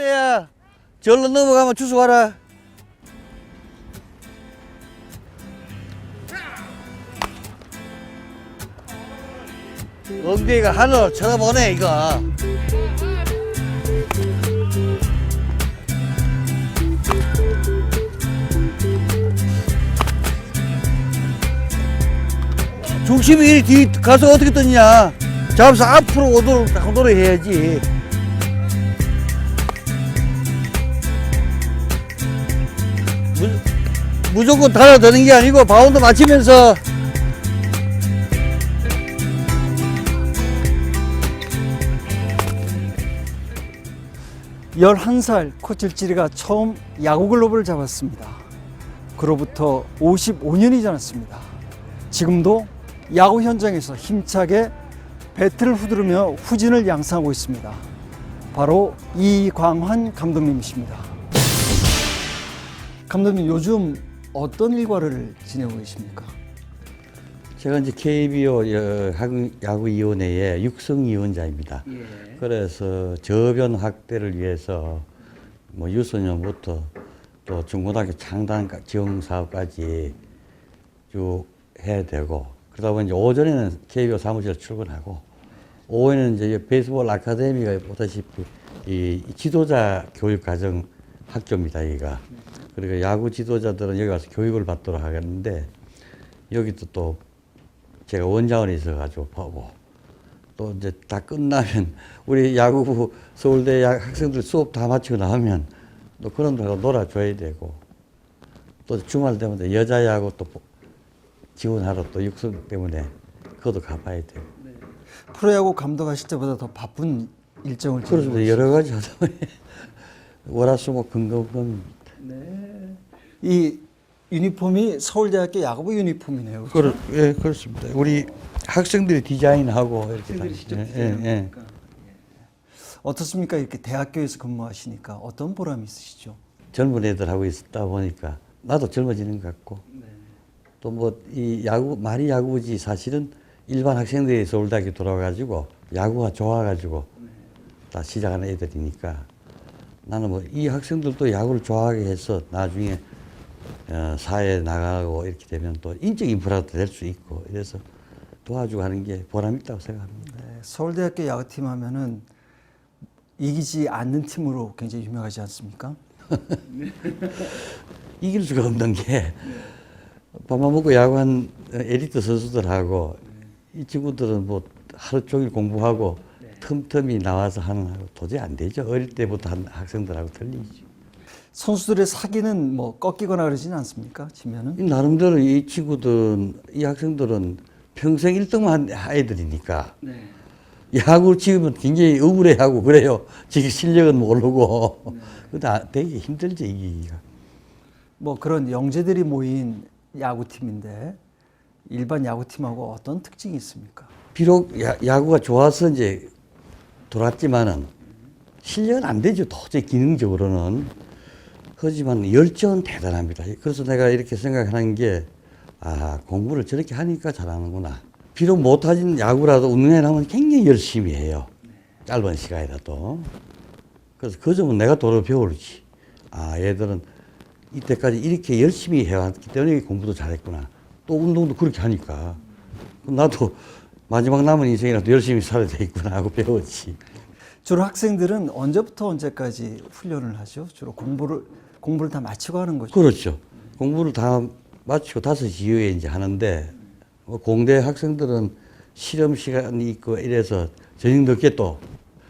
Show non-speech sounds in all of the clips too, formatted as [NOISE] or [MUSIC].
이혼해야 절로 넘어가면 주소 가라. 엉덩이가 하늘 쳐다보네 이거. 중심이 뒤 가서 어떻게 떴냐? 잡아서 앞으로 오도록 당도록 해야지. 무, 무조건 달아드는 게 아니고 바운드 맞추면서 열한 살 코찔찌리가 처음 야구 글러브를 잡았습니다. 그로부터 55년이 지났습니다. 지금도 야구 현장에서 힘차게 배트를 후두르며 후진을 양성하고 있습니다. 바로 이광환 감독님이십니다. 감독님 요즘 어떤 일과를 지내고 계십니까? 제가 이제 KBO 야구위원회의 육성위원장입니다. 그래서 저변 확대를 위해서 뭐 유소년부터 또 중고등학교 창단 지원 사업까지 쭉 해야 되고 그러다 보니 오전에는 KBO 사무실 출근하고 오후에는 이제 베이스볼 아카데미가 보다시피 이 지도자 교육 과정 학교입니다, 여기가. 그리고 야구 지도자들은 여기 와서 교육을 받도록 하겠는데 여기도 또 제가 원장원에 있어가지고 보고 또 이제 다 끝나면 [LAUGHS] 우리 야구부 서울대 야- 학생들 수업 다 마치고 나오면 또 그런 데가 놀아줘야 되고 또 주말 되면 또 여자 야구 또 보- 지원하러 또 육성 때문에 그것도 가봐야 되고 프로야구 감독하실 때보다 더 바쁜 일정을 그래서 여러 가지 하다 보니 [LAUGHS] 월화수목 금금금 이 유니폼이 서울대학교 야구부 유니폼이네요. 그렇 예 그렇습니다. 우리 학생들이 디자인하고 이렇게 학생들이 다- 직접 예, 예, 예. 어떻습니까? 이렇게 대학교에서 근무하시니까 어떤 보람이 있으시죠? 젊은 애들하고 있다 보니까 나도 젊어지는 것 같고 또뭐 이 야구 말이 야구지 사실은 일반 학생들이 서울대학교 돌아가지고 야구가 좋아가지고 다 시작하는 애들이니까 나는 뭐 이 학생들도 야구를 좋아하게 해서 나중에 어, 사회에 나가고 이렇게 되면 또 인적 인프라도 될 수 있고 이래서 도와주고 하는 게 보람 있다고 생각합니다. 네, 서울대학교 야구팀 하면은 이기지 않는 팀으로 굉장히 유명하지 않습니까? [LAUGHS] 이길 수가 없는 게 밥만 먹고 야구한 에리트 선수들하고 이 친구들은 뭐 하루 종일 공부하고 틈틈이 나와서 하는 하고 도저히 안 되죠. 어릴 때부터 한 학생들하고 틀리죠. 선수들의 사기는 뭐 꺾이거나 그러지는 않습니까? 지면은 이 나름대로 이 친구들은 이 학생들은 평생 1등만 한 아이들이니까 야구를 치면 굉장히 억울해하고 그래요. 지금 실력은 모르고. 근데 아, 되게 힘들죠 이기기가. 뭐 그런 영재들이 모인 야구팀인데 일반 야구팀하고 어떤 특징이 있습니까? 비록 야, 야구가 좋아서 이제 돌았지만은 실력은 안 되죠. 도저히 기능적으로는. 하지만 열정은 대단합니다. 그래서 내가 이렇게 생각하는 게, 아, 공부를 저렇게 하니까 잘하는구나. 비록 못하진 야구라도 운동회 나면 굉장히 열심히 해요. 짧은 시간이라도. 그래서 그 점은 내가 도로 배우지. 아, 얘들은 이때까지 이렇게 열심히 해왔기 때문에 공부도 잘했구나. 또 운동도 그렇게 하니까. 나도 마지막 남은 인생이라도 열심히 살아야 되겠구나 하고 배웠지. 주로 학생들은 언제부터 언제까지 훈련을 하죠? 주로 공부를 공부를 다 마치고 하는 거죠. 그렇죠. 공부를 다 마치고 다섯 시 이후에 이제 하는데 뭐 공대 학생들은 실험 시간이 있고 이래서 저녁 늦게 또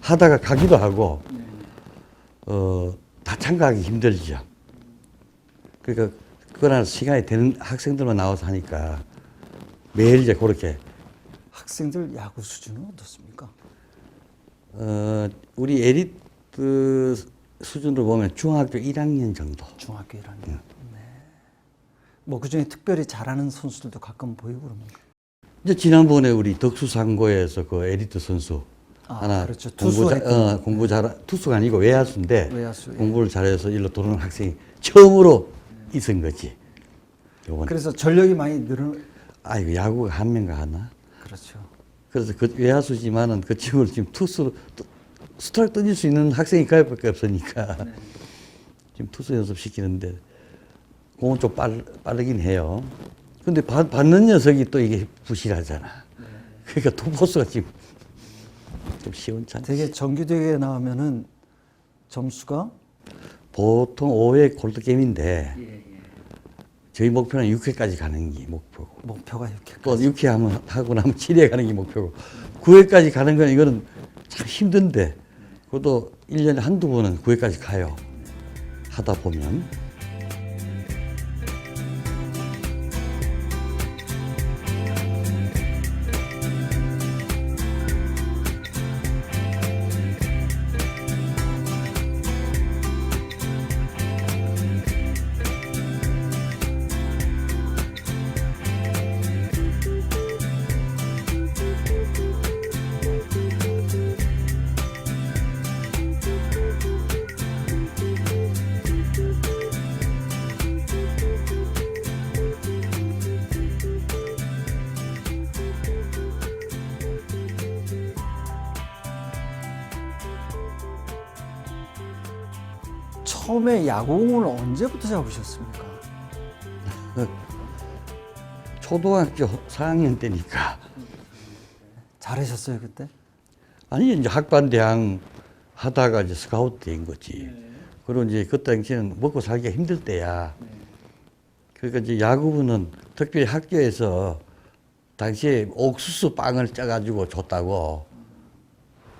하다가 가기도 하고 어, 다 참가하기 힘들죠. 그러니까 그날 시간이 되는 학생들만 나와서 하니까 매일 이제 그렇게 학생들 야구 수준은 어떻습니까? 어, 우리 에리트 수준으로 보면 중학교 1학년 정도. 중학교 1학년. 네. 뭐 그중에 특별히 잘하는 선수들도 가끔 보이고 그럽니까? 이제 지난번에 우리 덕수상고에서 그 에리트 선수 아, 하나 그렇죠. 공부 있군요. 어, 공부 잘 투수가 아니고 외야수인데 외야수, 예. 공부를 잘해서 일로 들어오는 학생이 처음으로 있은 거지. 요번 그래서 전력이 많이 늘은 아이고 야구가 한 명가 하나. 그렇죠. 그래서 그 외야수지만은 그 친구를 지금 투수로 또 스트라이크 던질 수 있는 학생이 가요밖에 없으니까 [LAUGHS] 지금 투수 연습 시키는데 공은 좀 빠르, 빠르긴 해요. 근데 받, 받는 녀석이 또 이게 부실하잖아. 그러니까 투포수가 지금 좀 시원찮지. 되게 정규대회에 나오면은 점수가 보통 5회 골드게임인데 저희 목표는 6회까지 가는 게 목표고. 목표가 이렇게 또 6회 하면, 하고 나면 7회 가는 게 목표고. 9회까지 가는 건 이거는 참 힘든데 그것도 1년에 한두 번은 9회까지 가요. 하다 보면 처음에 야구공을 언제부터 잡으셨습니까? [LAUGHS] 초등학교 4학년 때니까 잘하셨어요 그때? 아니 이제 학반 대항 하다가 이제 스카우트 된 거지. 그리고 이제 그 당시에는 먹고 살기가 힘들 때야. 그러니까 이제 야구부는 특별히 학교에서 당시에 옥수수 빵을 짜가지고 줬다고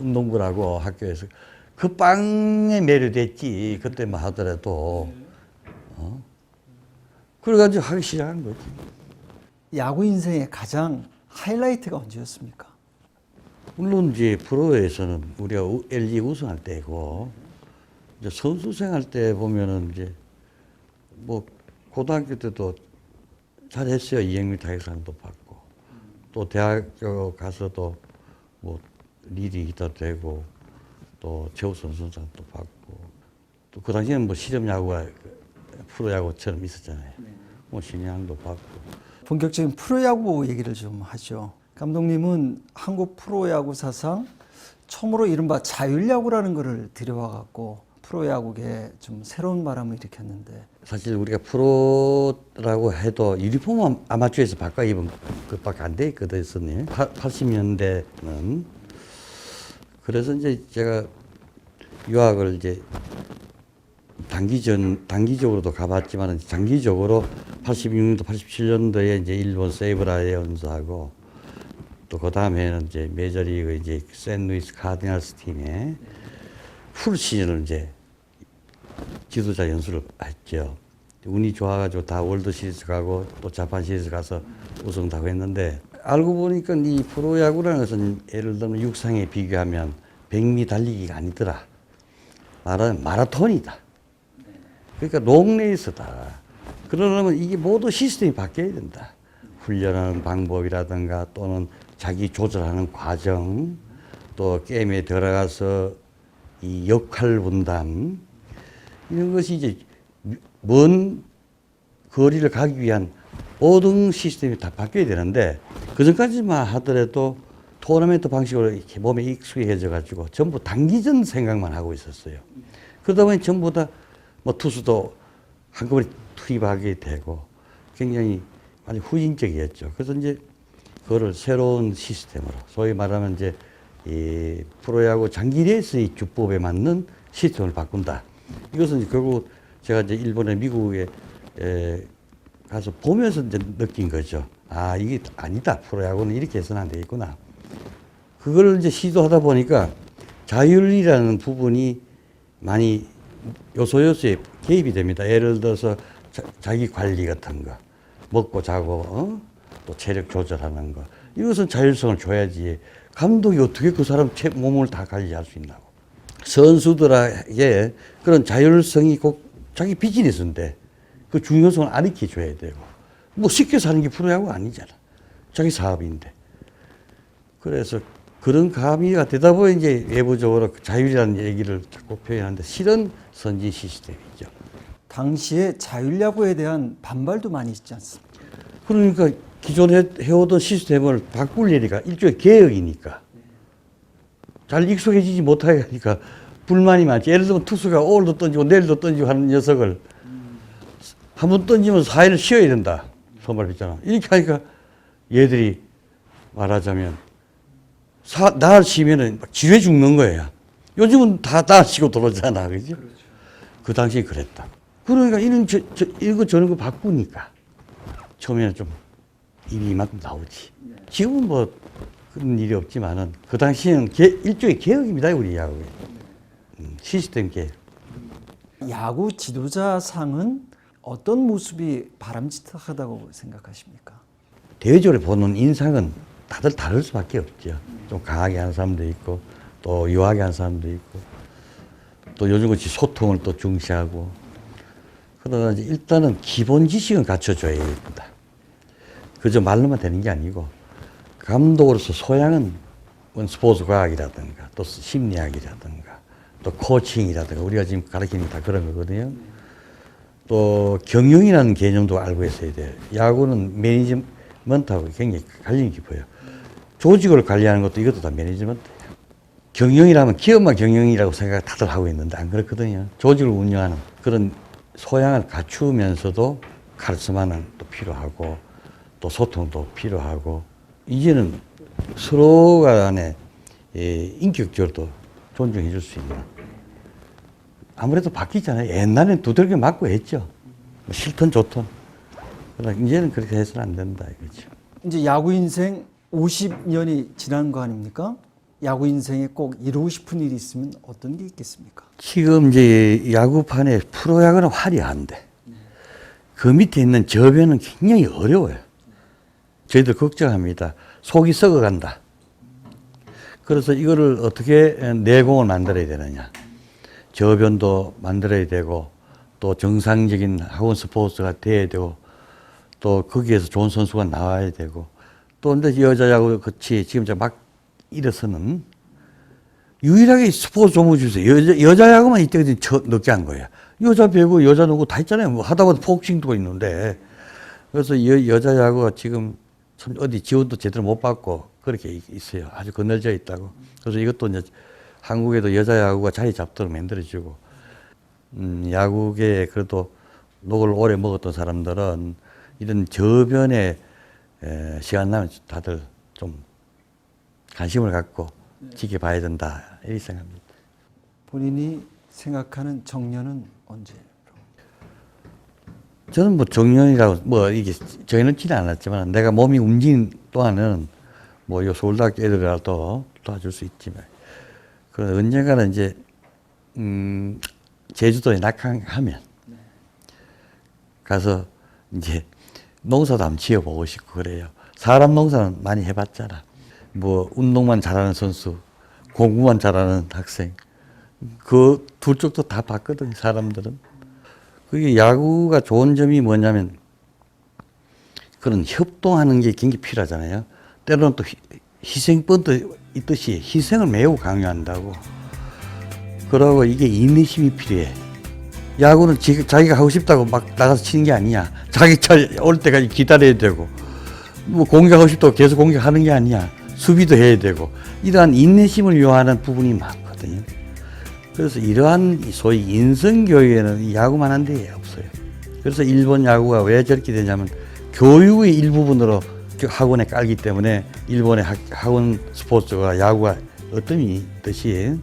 운동부라고 학교에서 그 빵에 매료됐지 그때만 하더라도 어? 그래가지고 하기 시작한 거지. 야구 인생의 가장 하이라이트가 언제였습니까? 물론 이제 프로에서는 우리가 우- LG 우승할 때고 이제 선수 생활 때 보면은 이제 뭐 고등학교 때도 잘했어요 이행미 타격상도 받고 또 대학교 가서도 뭐 리드 기타 되고 또 최우 선수상도 받고 또 그 당시에는 뭐 실업 야구가 프로야구처럼 있었잖아요. 뭐 신인왕도 받고 본격적인 프로야구 얘기를 좀 하죠. 감독님은 한국 프로야구 사상 처음으로 이른바 자율야구라는 것을 들여와 갖고 프로야구에 좀 새로운 바람을 일으켰는데 사실 우리가 프로라고 해도 유니폼은 아마추어에서 바꿔 입은 것밖에 안 돼 있거든, 선님. 80년대는. 그래서 이제 제가 유학을 이제 단기전, 단기적으로도 가봤지만 장기적으로 86년도, 87년도에 이제 일본 세이브라에 연수하고 또 그 다음에는 이제 메이저리그 이제 샌루이스 카디널스 팀에 풀 시즌을 이제 지도자 연수를 했죠. 운이 좋아가지고 다 월드 시리즈 가고 또 자판 시리즈 가서 우승도 하고 했는데 알고 보니까 이 프로야구라는 것은 예를 들면 육상에 비교하면 100미 달리기가 아니더라. 말하는 마라톤이다. 그러니까 롱레이스다. 그러려면 이게 모두 시스템이 바뀌어야 된다. 훈련하는 방법이라든가 또는 자기 조절하는 과정, 또 게임에 들어가서 이 역할 분담, 이런 것이 이제 먼 거리를 가기 위한 모든 시스템이 다 바뀌어야 되는데 그 전까지만 하더라도 토너멘트 방식으로 이렇게 몸에 익숙해져 가지고 전부 단기전 생각만 하고 있었어요. 그러다 보니 전부 다 뭐 투수도 한꺼번에 투입하게 되고 굉장히 아주 후진적이었죠. 그래서 이제 그거를 새로운 시스템으로 소위 말하면 이제 이 프로야구 장기 레이스의 주법에 맞는 시스템을 바꾼다. 이것은 결국 제가 이제 일본에 미국에 에 가서 보면서 이제 느낀 거죠. 아 이게 아니다. 프로야구는 이렇게 해서는 안 되겠구나. 그걸 이제 시도하다 보니까 자율이라는 부분이 많이 요소 요소에 개입이 됩니다. 예를 들어서 자, 기 관리 같은 거, 먹고 자고, 어? 또 체력 조절하는 거. 이것은 자율성을 줘야지. 감독이 어떻게 그 사람 체, 몸을 다 관리할 수 있나고. 선수들에게 그런 자율성이 꼭 자기 비즈니스인데 그 중요성을 알려 줘야 되고. 뭐 쉽게 사는 게 프로야구 아니잖아. 자기 사업인데. 그래서 그런 가미가 되다 보니 이제 외부적으로 그 자율이라는 얘기를 자꾸 표현하는데 실은 선진 시스템이죠. 당시에 자율야구에 대한 반발도 많이 있지 않습니까? 그러니까 기존에 해오던 시스템을 바꿀 일이가 일종의 개혁이니까. 잘 익숙해지지 못하게 하니까 불만이 많지. 예를 들면 투수가 오늘도 던지고 내일도 던지고 하는 녀석을 한 번 던지면 4일 쉬어야 된다. 선발 pit잖아. 이렇게 하니까 얘들이 말하자면 사, 날 쉬면은 막 지뢰 죽는 거예요. 요즘은 다날 쉬고 들어오잖아. 그죠? 그 당시에 그랬다. 그러니까 이런 저, 저, 이거 저런 거 바꾸니까 처음에는 좀 일이 이만큼 나오지. 지금은 뭐 그런 일이 없지만은 그 당시에는 개, 일종의 개혁입니다. 우리 야구에. 음, 시스템 개혁. 야구 지도자 상은 어떤 모습이 바람직하다고 생각하십니까? 대외적으로 보는 인상은 다들 다를 수밖에 없죠. 좀 강하게 하는 사람도 있고, 또 유하게 하는 사람도 있고, 또 요즘 같이 소통을 또 중시하고. 그러나 이제 일단은 기본 지식은 갖춰줘야 됩니다. 그저 말로만 되는 게 아니고, 감독으로서 소양은 뭐 스포츠 과학이라든가, 또 심리학이라든가, 또 코칭이라든가, 우리가 지금 가르치는 게다 그런 거거든요. 또 경영이라는 개념도 알고 있어야 돼요. 야구는 매니지먼트하고 굉장히 관련이 깊어요. 조직을 관리하는 것도 이것도 다 매니지먼트예요. 경영이라면 기업만 경영이라고 생각 다들 하고 있는데 안 그렇거든요. 조직을 운영하는 그런 소양을 갖추면서도 카리스마는 또 필요하고 또 소통도 필요하고 이제는 서로 간에 예, 인격적으로도 존중해 줄 수 있는 아무래도 바뀌잖아요. 옛날엔 두들겨 맞고 했죠. 뭐 싫든 좋든. 그러나 이제는 그렇게 해서는 안 된다 이거죠. 이제 야구 인생 50년이 지난 거 아닙니까? 야구 인생에 꼭 이루고 싶은 일이 있으면 어떤 게 있겠습니까? 지금 이제 야구판에 프로야구는 화려한데 그 밑에 있는 저변은 굉장히 어려워요. 저희들 걱정합니다. 속이 썩어간다. 그래서 이거를 어떻게 내공을 만들어야 되느냐. 저변도 만들어야 되고 또 정상적인 학원 스포츠가 돼야 되고 또 거기에서 좋은 선수가 나와야 되고 또 근데 여자 야구 같이 지금 막 일어서는 유일하게 스포츠 종목 중에서 여자, 여자 야구만 이때까지 저, 늦게 한 거예요. 여자 배구, 여자 농구 다 있잖아요. 뭐 하다 보면 복싱도 있는데. 그래서 여, 여자 야구가 지금 참 어디 지원도 제대로 못 받고 그렇게 있- 있어요. 아주 거늘져 있다고. 그래서 이것도 이제 한국에도 여자 야구가 자리 잡도록 만들어주고, 음, 야구계에 그래도 녹을 오래 먹었던 사람들은 이런 저변에 에, 시간 나면 다들 좀 관심을 갖고 지켜봐야 된다. 이렇게 생각합니다. 본인이 생각하는 정년은 언제? 저는 뭐 정년이라고 뭐 이게 정해놓지는 않았지만 내가 몸이 움직인 동안은 뭐 요 서울대학교 애들이라도 도와줄 수 있지만 그 언젠가는 이제 음 제주도에 낙항하면 가서 이제 농사도 한번 지어보고 싶고 그래요. 사람 농사는 많이 해봤잖아. 뭐 운동만 잘하는 선수, 공부만 잘하는 학생 그 둘 쪽도 다 봤거든 사람들은. 그게 야구가 좋은 점이 뭐냐면 그런 협동하는 게 굉장히 필요하잖아요. 때로는 또 희- 희생법도 있듯이 희생을 매우 강요한다고. 그러고 이게 인내심이 필요해. 야구는 지, 자기가 하고 싶다고 막 나가서 치는 게 아니야. 자기 차올 때까지 기다려야 되고, 뭐 공격하고 싶다고 계속 공격하는 게 아니야. 수비도 해야 되고, 이러한 인내심을 요하는 부분이 많거든요. 그래서 이러한 이 소위 인성교육에는 이 야구만 한 데 없어요. 그래서 일본 야구가 왜 저렇게 되냐면 교육의 일부분으로 그 학원에 깔기 때문에 일본의 학, 학원 스포츠가 야구가 어떤 뜻이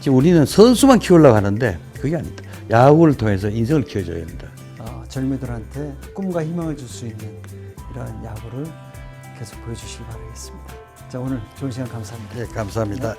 지금 우리는 선수만 키우려고 하는데 그게 아니다. 야구를 통해서 인성을 키워줘야 된다. 아, 젊이들한테 꿈과 희망을 줄 수 있는 이러한 야구를 계속 보여주시기 바라겠습니다. 자 오늘 좋은 시간 감사합니다. 네, 감사합니다.